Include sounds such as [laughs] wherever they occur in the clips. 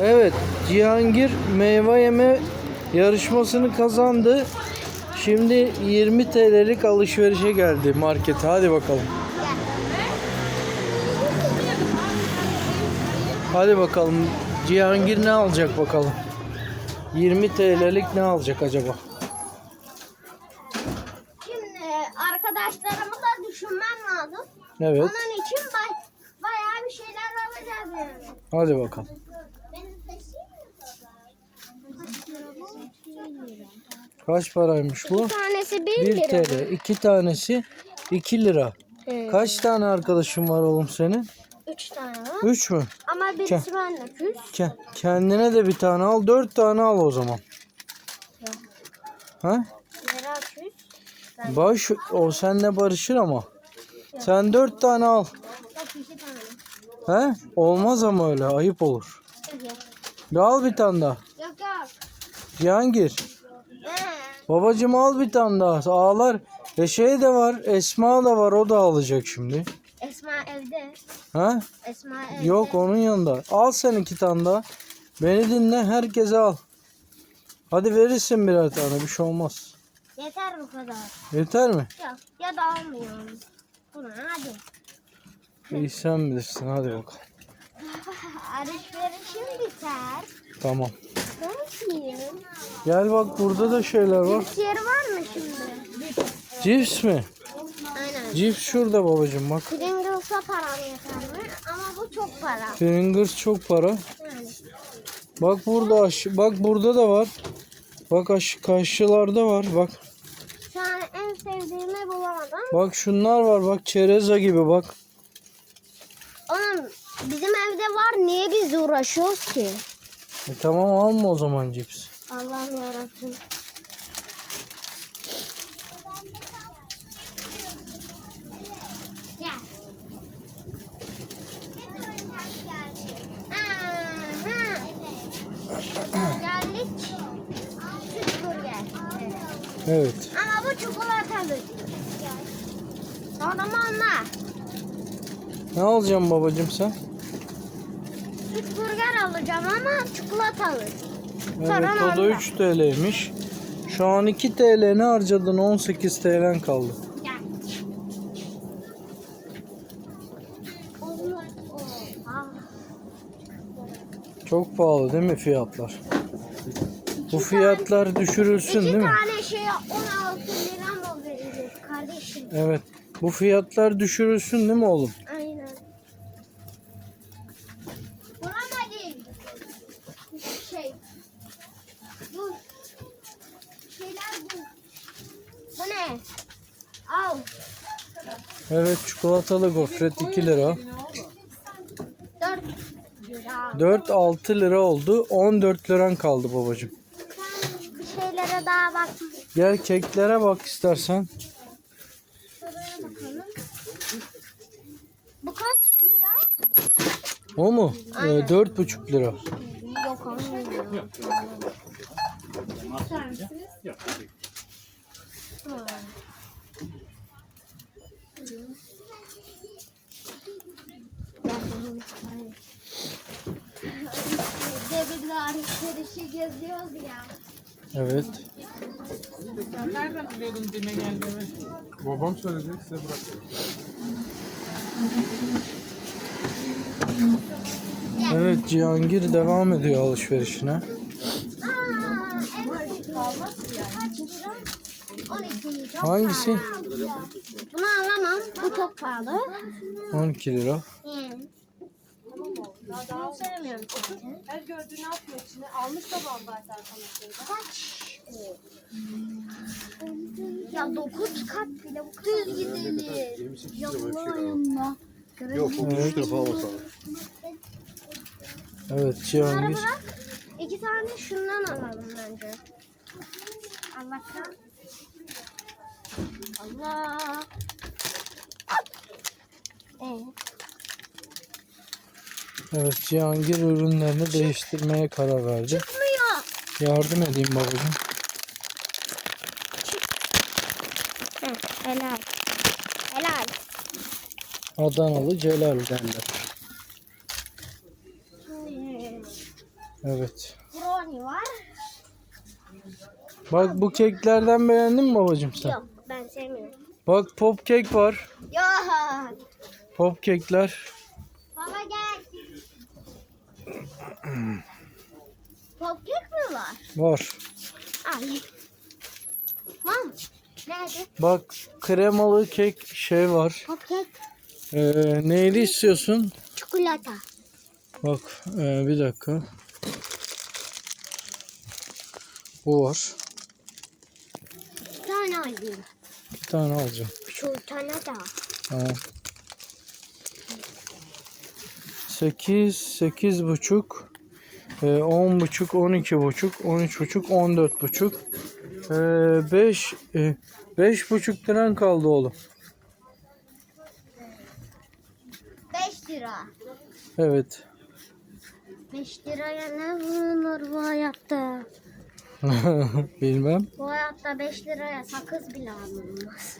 Evet, Cihangir meyve yeme yarışmasını kazandı. Şimdi 20 TL'lik alışverişe geldi markete. Hadi bakalım. Hadi bakalım. Cihangir ne alacak bakalım. 20 TL'lik ne alacak acaba? Şimdi arkadaşlarımı da düşünmem lazım. Evet. Onun için bay, bayağı bir şeyler alacağız yani. Hadi bakalım. Kaç paraymış bu? Bir tanesi 1 1 lira. TL. 2 tanesi 2 lira. Kaç tane arkadaşın var oğlum senin? 3 tane var. 3 mü? Ama birisi benimle küs. Ke- kendine de bir tane al. 4 tane al o zaman. Ha? Küs. Baş o seninle barışır ama. Sen 4 tane al. Bak 2 tane. He? Olmaz ama öyle. Ayıp olur. Yok al bir tane daha. Yok yok. Cihangir. Ee, Babacım al bir tane daha. Ağlar. E şey de var. Esma da var. O da alacak şimdi. Esma evde. Ha? Esma evde. Yok onun yanında. Al sen iki tane daha. Beni dinle. Herkese al. Hadi verirsin birer tane. Bir şey olmaz. Yeter bu kadar. Yeter mi? Yok ya da almıyorum. Bunu hadi. İyi sen bilirsin. Hadi bakalım. [laughs] Alışverişim biter. Tamam. Gel bak burada da şeyler var. Cips yeri var mı şimdi? Cips mi? Aynen. Cips şurada babacım bak. Pringles'a param yeter mi? Ama bu çok para. Pringles çok para. Yani. Bak burada aş bak burada da var. Bak aş karşılarda var. Bak. Şu an en sevdiğimi bulamadım. Bak şunlar var. Bak çereza gibi bak. Oğlum bizim evde var. Niye biz uğraşıyoruz ki? E tamam alma o zaman cips. Allah'ım yarabbim. Evet. Ama bu çikolatalı. Sonra onlar. Ne alacağım babacım sen? Burger alacağım ama çikolatalı. Evet Sonra o da onda. 3 TL'ymiş. Şu an 2 TL ne harcadın? 18 TL'n kaldı. Çok pahalı değil mi fiyatlar? Bu fiyatlar düşürülsün değil İki mi? tane şeye 16 lira mı vereceğiz kardeşim? Evet. Bu fiyatlar düşürülsün değil mi oğlum? Aynen. Buna değil. Şey. Bu şeyler bu. Bu ne? Al. Evet çikolatalı gofret 2 lira. 4 lira. 4 6 lira oldu. 14 liran kaldı babacım. Bir şeylere daha bak. Gel keklere bak istersen. Bu kaç lira? O mu? Ee, 4,5 lira. Yok anlamıyorum. Devirde alışverişi geziyoruz ya. Evet. Babam söyledi size bırak. Evet Cihangir devam ediyor alışverişine. Aa, evet. Kaç lira? 12 lira. Çok Hangisi? Bunu alamam. Bu çok pahalı. 12 lira. Yani. Bunu sevmiyorum zaten. Her gördüğünü atıyor içine. Almış da vallahi zaten şeyden. Kaç? Ya 9 kat bile bu kadar gidilir. 28 lira var. Yok 33 lira falan olsa. Evet Cihangir. bırak. İki tane şundan alalım bence. Allah kah. Allah. Ee, Evet Cihangir ürünlerini değiştirmeye karar verdi. çıkmıyor. Yardım edeyim babacığım. Heh, helal. Helal. Adanalı Celal derler. Evet. Brownie var. Bak bu keklerden beğendin mi babacığım sen? Yok ben sevmiyorum. Bak pop kek var. Yok. Pop kekler. Baba gel. Popkek mi var? Var. Ay. Mam. Nerede? Bak kremalı kek şey var. Popkek. Ee, neyli istiyorsun? Çikolata. Bak ee, bir dakika. Bu var. Bir tane alayım. Bir tane alacağım. Şu tane da. Tamam. 8, 8 buçuk, e, 10 buçuk, 12 buçuk, 13 buçuk, 14 buçuk, 5, 5 buçuk liran kaldı oğlum. 5 lira. Evet. 5 liraya ne bulunur bu hayatta? [laughs] Bilmem. Bu hayatta 5 liraya sakız bile alınmaz.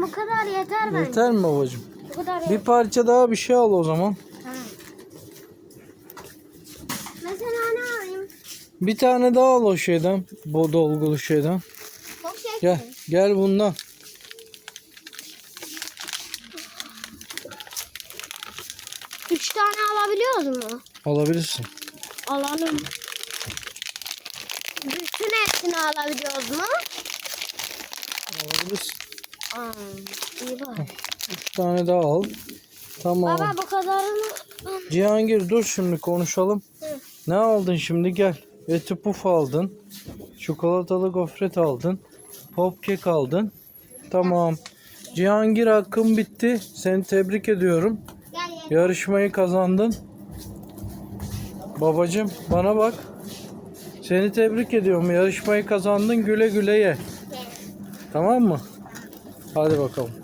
Tamam bu kadar yeter bence. Yeter mi babacığım? Bu kadar Bir yeter. parça daha bir şey al o zaman. Mesela ne alayım? Bir tane daha al o şeyden. Bu dolgulu şeyden. Popkek Gel. mi? Gel bundan. Üç tane alabiliyoruz mu? Alabilirsin. Alalım. Bütün hepsini alabiliyoruz mu? Alabilirsin. Aa, iyi bak. Bir tane daha al. Tamam. Baba bu kadarını... Cihangir dur şimdi konuşalım. Hı. Ne aldın şimdi gel. Eti puf aldın. Çikolatalı gofret aldın. Pop kek aldın. Tamam. Cihangir hakkın bitti. Seni tebrik ediyorum. Gel. Yarışmayı kazandın. Babacım bana bak. Seni tebrik ediyorum. Yarışmayı kazandın. Güle güle ye. Tamam mı? Hadi bakalım.